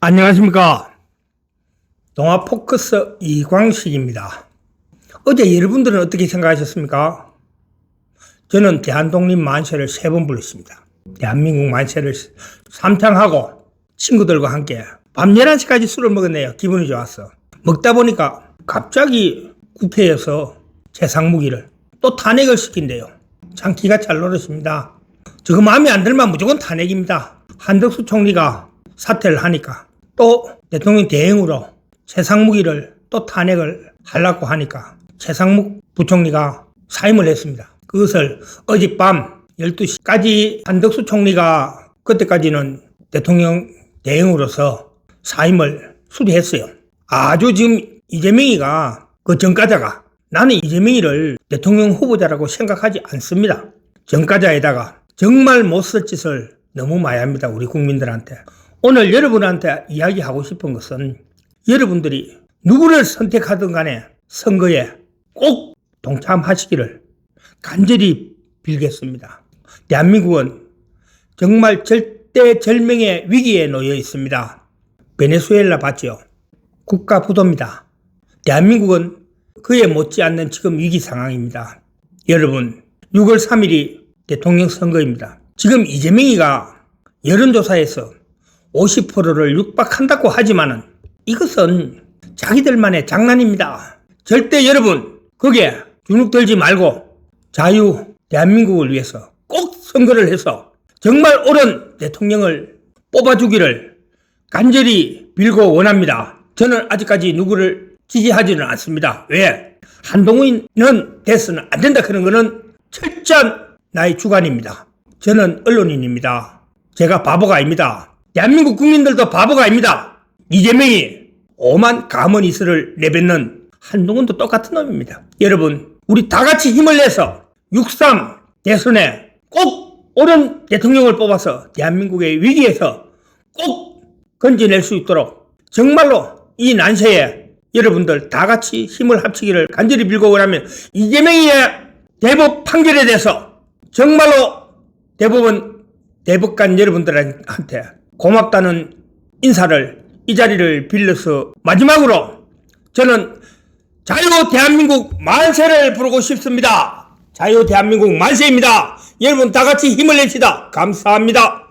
안녕하십니까. 동아 포커스 이광식입니다. 어제 여러분들은 어떻게 생각하셨습니까? 저는 대한독립 만세를 세 번 불렀습니다. 대한민국 만세를 삼창하고 친구들과 함께 밤 11시까지 술을 먹었네요. 기분이 좋았어. 먹다 보니까 갑자기 국회에서 재상 무기를 또 탄핵을 시킨대요. 참 기가 잘 노릇입니다. 저거 마음에 안 들면 무조건 탄핵입니다. 한덕수 총리가 사퇴를 하니까 또 대통령 대행으로 최상무기를 또 탄핵을 하려고 하니까 최상묵 부총리가 사임을 했습니다. 그것을 어젯밤 12시까지 한덕수 총리가 그때까지는 대통령 대행으로서 사임을 수리했어요. 아주 지금 이재명이가 그 전과자가 나는 이재명이를 대통령 후보자라고 생각하지 않습니다. 전과자에다가 정말 못 쓸 짓을 너무 많이 합니다. 우리 국민들한테. 오늘 여러분한테 이야기하고 싶은 것은 여러분들이 누구를 선택하든 간에 선거에 꼭 동참하시기를 간절히 빌겠습니다. 대한민국은 정말 절대절명의 위기에 놓여 있습니다. 베네수엘라 봤죠? 국가 부도입니다. 대한민국은 그에 못지않는 지금 위기 상황입니다. 여러분, 6월 3일이 대통령 선거입니다. 지금 이재명이가 여론조사에서 50%를 육박한다고 하지만은 이것은 자기들만의 장난입니다. 절대 여러분, 거기에 주눅 들지 말고 자유 대한민국을 위해서 꼭 선거를 해서 정말 옳은 대통령을 뽑아주기를 간절히 빌고 원합니다. 저는 아직까지 누구를 지지하지는 않습니다. 왜? 한동훈은 돼서는 안 된다 그런 거는 철저한 나의 주관입니다. 저는 언론인입니다. 제가 바보가 아닙니다. 대한민국 국민들도 바보가 아닙니다. 이재명이 오만 가머니스를 내뱉는 한동훈도 똑같은 놈입니다. 여러분, 우리 다 같이 힘을 내서 6.3 대선에 꼭 옳은 대통령을 뽑아서 대한민국의 위기에서 꼭 건져낼 수 있도록 정말로 이 난세에 여러분들 다 같이 힘을 합치기를 간절히 빌고 원하면 이재명의 대법 판결에 대해서 정말로 대법원 대법관 여러분들한테 고맙다는 인사를 이 자리를 빌려서 마지막으로 저는 자유 대한민국 만세를 부르고 싶습니다. 자유 대한민국 만세입니다. 여러분 다 같이 힘을 냅시다. 감사합니다.